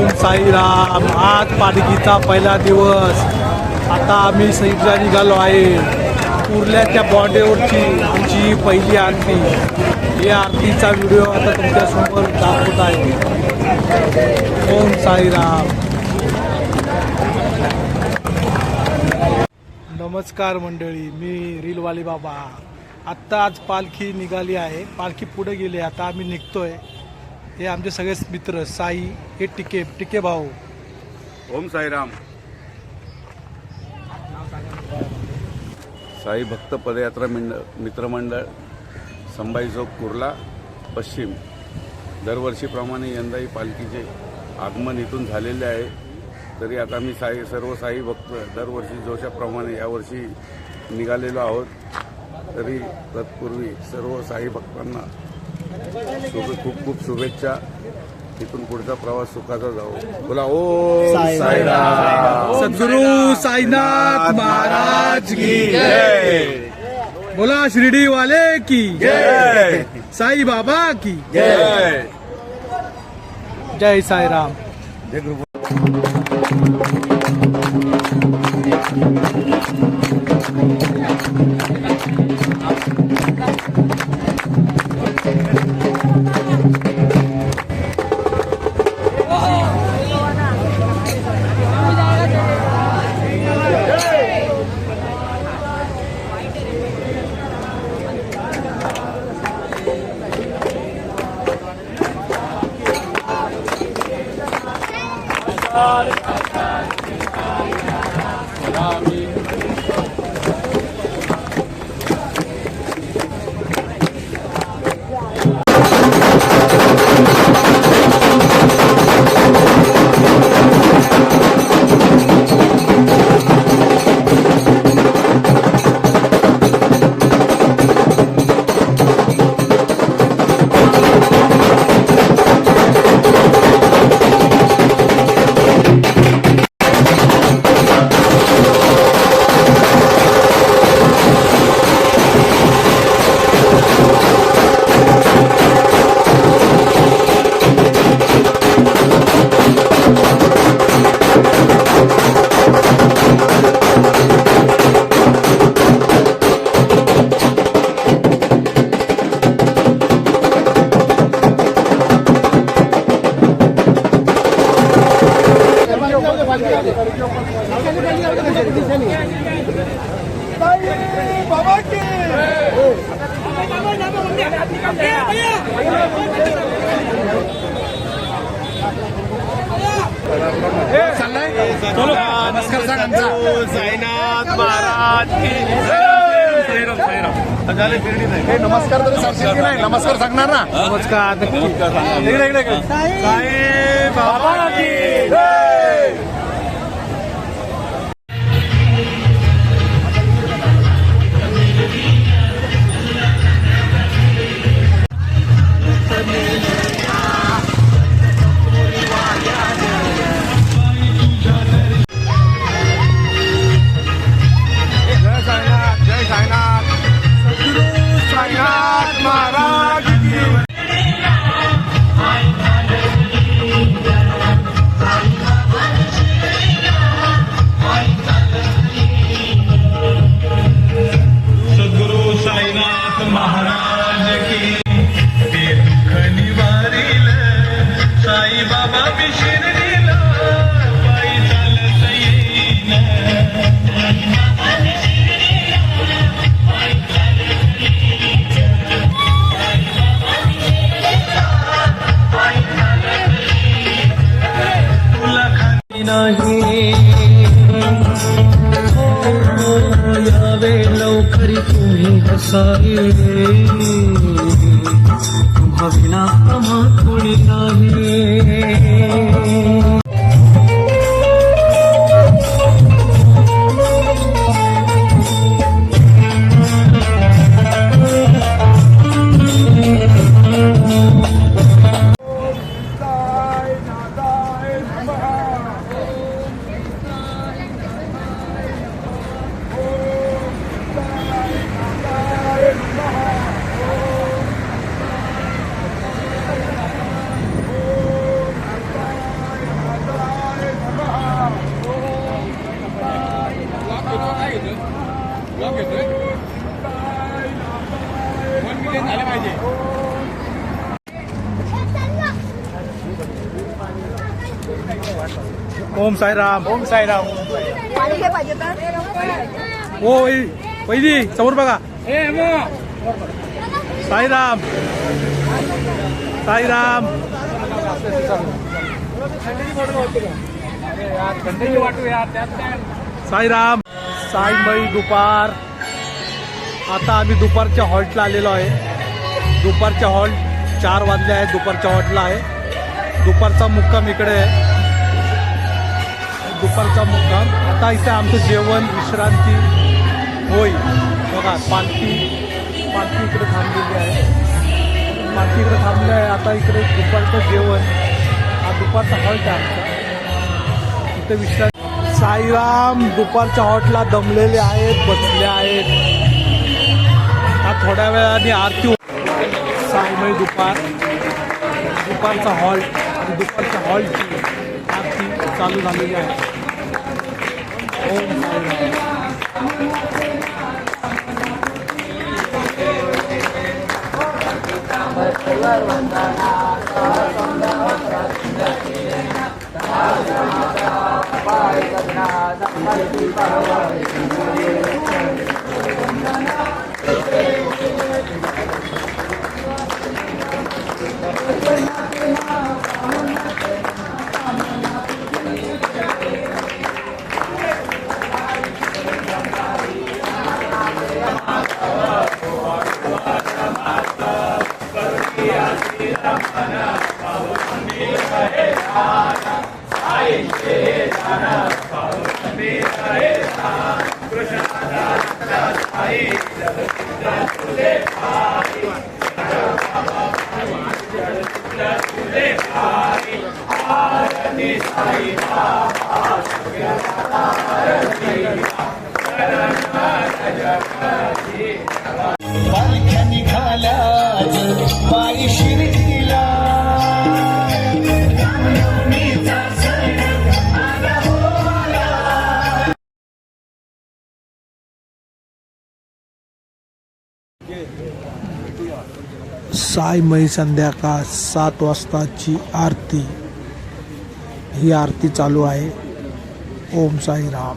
ओम साईराम आज पालखीचा पहिला दिवस. आता आम्ही सईला निघालो आहे. कुर्ल्याच्या बॉर्डेवरची आमची ही पहिली आरती. या आरतीचा व्हिडिओ आता तुमच्यासमोर दाखवत आहे. ओम साईराम. नमस्कार मंडळी मी रीलवाली बाबा. आत्ता आज पालखी निघाली आहे. पालखी पुढे गेली आता आम्ही निघतोय. हे आमचे सगळेच मित्र साई हे टिके टिके भाऊ. ओम साईराम. साई भक्त पदयात्रा मिंड मित्रमंडळ संभाजी चौक कुर्ला पश्चिम. दरवर्षीप्रमाणे यंदाही पालखीचे आगमन इथून झालेले आहे. तरी आता मी साई सर्व साई भक्त दरवर्षी जोशाप्रमाणे यावर्षी निघालेलो आहोत. तरी तत्पूर्वी सर्व साई भक्तांना शुभ खूप खूप शुभेच्छा. इथून पुढचा प्रवास सुखाचा जाऊ बोला ओ साईराम सद्गुरु साईनाथ महाराज की बोला शिर्डी वाले की जय. साई बाबा की जय. जय साईराम. जय गुरु. साईनाथ महाराज नमस्कार तरी सांगशील की नाही नमस्कार. सांगणार ना नमस्कार इकडे इकडे इकडे. साई बाबा तुम्ही ओम साईराम ओम साईराम. ओ वैदी समोर बघा. साईराम. साईराम. साईराम. साईमयी दुपार. आता आम्ही दुपारच्या हॉल्टला आलेलो आहे. दुपारच्या हॉल्ट चार वाजले आहेत दुपारच्या हॉल्टला आहे. दुपारचा मुक्काम इकडे आहे. दुपारचा मुक्काम. आता इथे आमचं जेवण विश्रांती होय बघा पालखी पालखी इकडे थांबलेली आहे. पालखी इकडे थांबली आहे. आता इकडे दुपारचं जेवण. हा दुपारचा हॉल्ट आहे आमचा. इथे विश्रांती. साईराम दुपारच्या हॉटला दमलेले आहेत बसले आहेत. हा थोड्या वेळाने आरती होईल. साईमय दुपार. दुपारचा हॉल्ट आणि दुपारच्या हॉल्टची आरती चालू झालेली आहे. ओम साईराम पालख्या निघाल्या आज पायी शिर्डीला सायमयी साईमयी संध्याकाळ सात वाजताची आरती. ही आरती चालू आहे. ओम साईराम.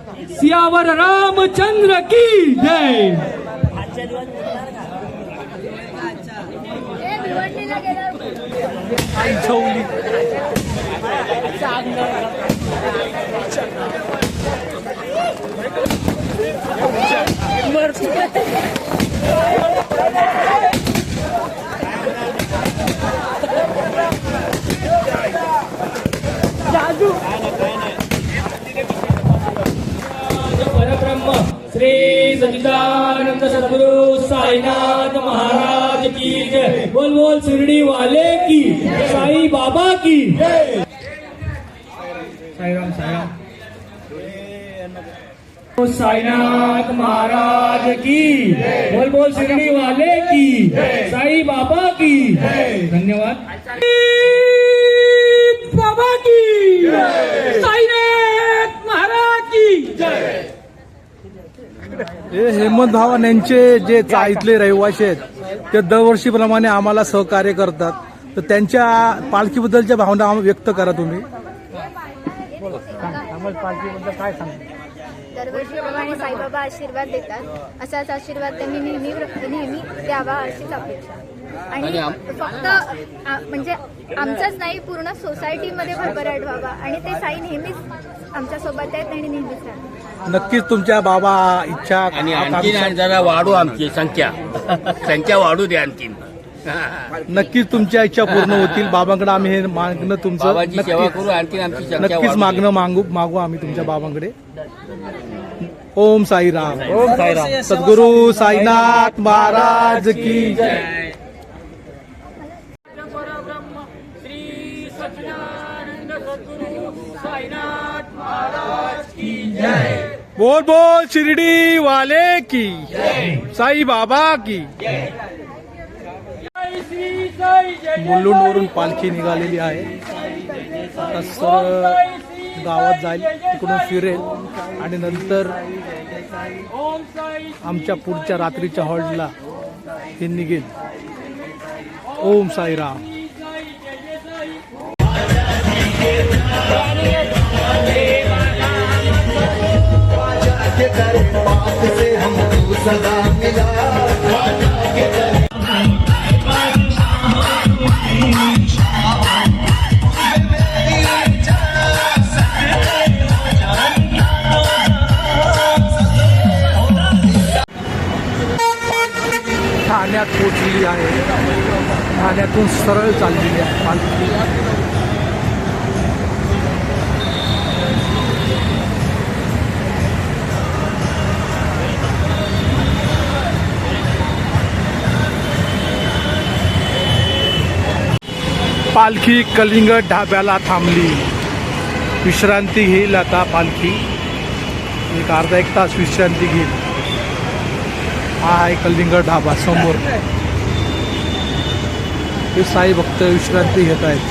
सियावर रामचंद्र की जय? जादू. श्री सच्चिदानंद सद्गुरु साईनाथ महाराज की जय। बोल बोल, शिरडी वाले की साई बाबा की साईराम साईराम। साईनाथ महाराज की बोल बोल, शिरडी वाले की साई बाबा की धन्यवाद। हे हेमंत भावन यांचे जे चा- इथले रहिवासी आहेत ते दरवर्षीप्रमाणे आम्हाला सहकार्य करतात. तर त्यांच्या पालखीबद्दलच्या भावना व्यक्त करा तुम्ही. पालखीबद्दल काय सांगा दरवर्षीप्रमाणे साईबाबा आशीर्वाद देतात. असाच आशीर्वाद त्यांनी नेहमी नेहमी द्यावा अशीच अपेक्षा. आणि फक्त म्हणजे आमचंच नाही पूर्ण सोसायटीमध्ये भरभराट व्हावा आणि ते साई नेहमीच आमच्यासोबत आहेत आणि नेहमीच राहतात. नक्कीच तुमच्या बाबा इच्छा आणि आकांक्षा- जरा वाढू आमची संख्या. संख्या वाढू दे आणखीन. नक्कीच तुमच्या इच्छा पूर्ण होतील. बाबांकडे आम्ही हे मागणं तुमचं बाबाची सेवा नक्कीच करू आणखीन आमची संख्या नक्कीच वाढू दे. मागणं मागू मागू आम्ही तुमच्या बाबांकडे. ओम साईराम. ओम साईराम. सद्गुरु साईनाथ महाराज की जय. बोल बोल शिर्डी वाले की। साई बाबा की। साई मुलुंडवरून पालखी निघालेली आहे. आता सरळ गावात जाईल तिकडून फिरेल आणि नंतर साई आमच्या पुढच्या रात्रीच्या हॉल्टला हे निघेल. ओम साईराम. साई जय जय साई ठाण्यात पोचली आहे. ठाण्यातून सरळ चाललेली आहे. पालखी पालखी कलिंगड ढाब्याला थांबली. विश्रांती घेईल आता पालखी. एक अर्धा एक तास विश्रांती घेईल. हा आहे कलिंगड ढाबा समोर. हे साई भक्त विश्रांती घेत आहेत.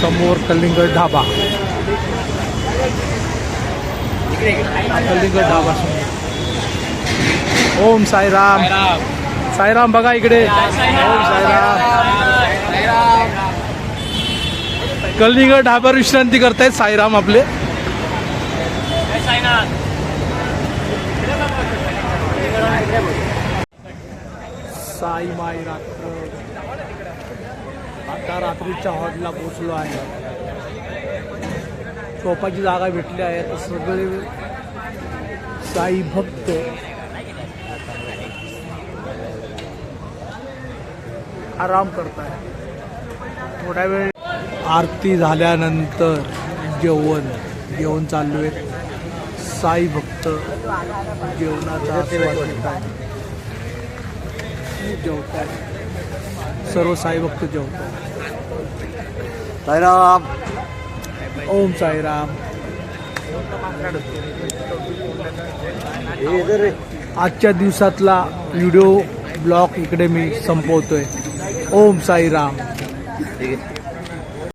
समोर कलिंगड ढाबा. कलिंगड ढाबा समोर. ओम साईराम. साईराम बघा इकडे. ओम साईराम. कलिंगड ढाब्यावर विश्रांती करतायत साईराम आपले. साई माई रात्र. आता रात्रीच्या हॉटला पोचलो आहे. झोपाची जागा भेटली आहे. तर सगळे साई भक्त. आराम करताय थोड्या वेळ आरती झाल्यानंतर जेवण जेवण चालू आहे. साई भक्त जेवणाचा. जेवतात. सर्व साई भक्त जेवतात. साईराम. ओम साईराम. आजच्या दिवसातला व्हिडिओ ब्लॉग इकडे मी संपवतोय. ओम साईराम. 这个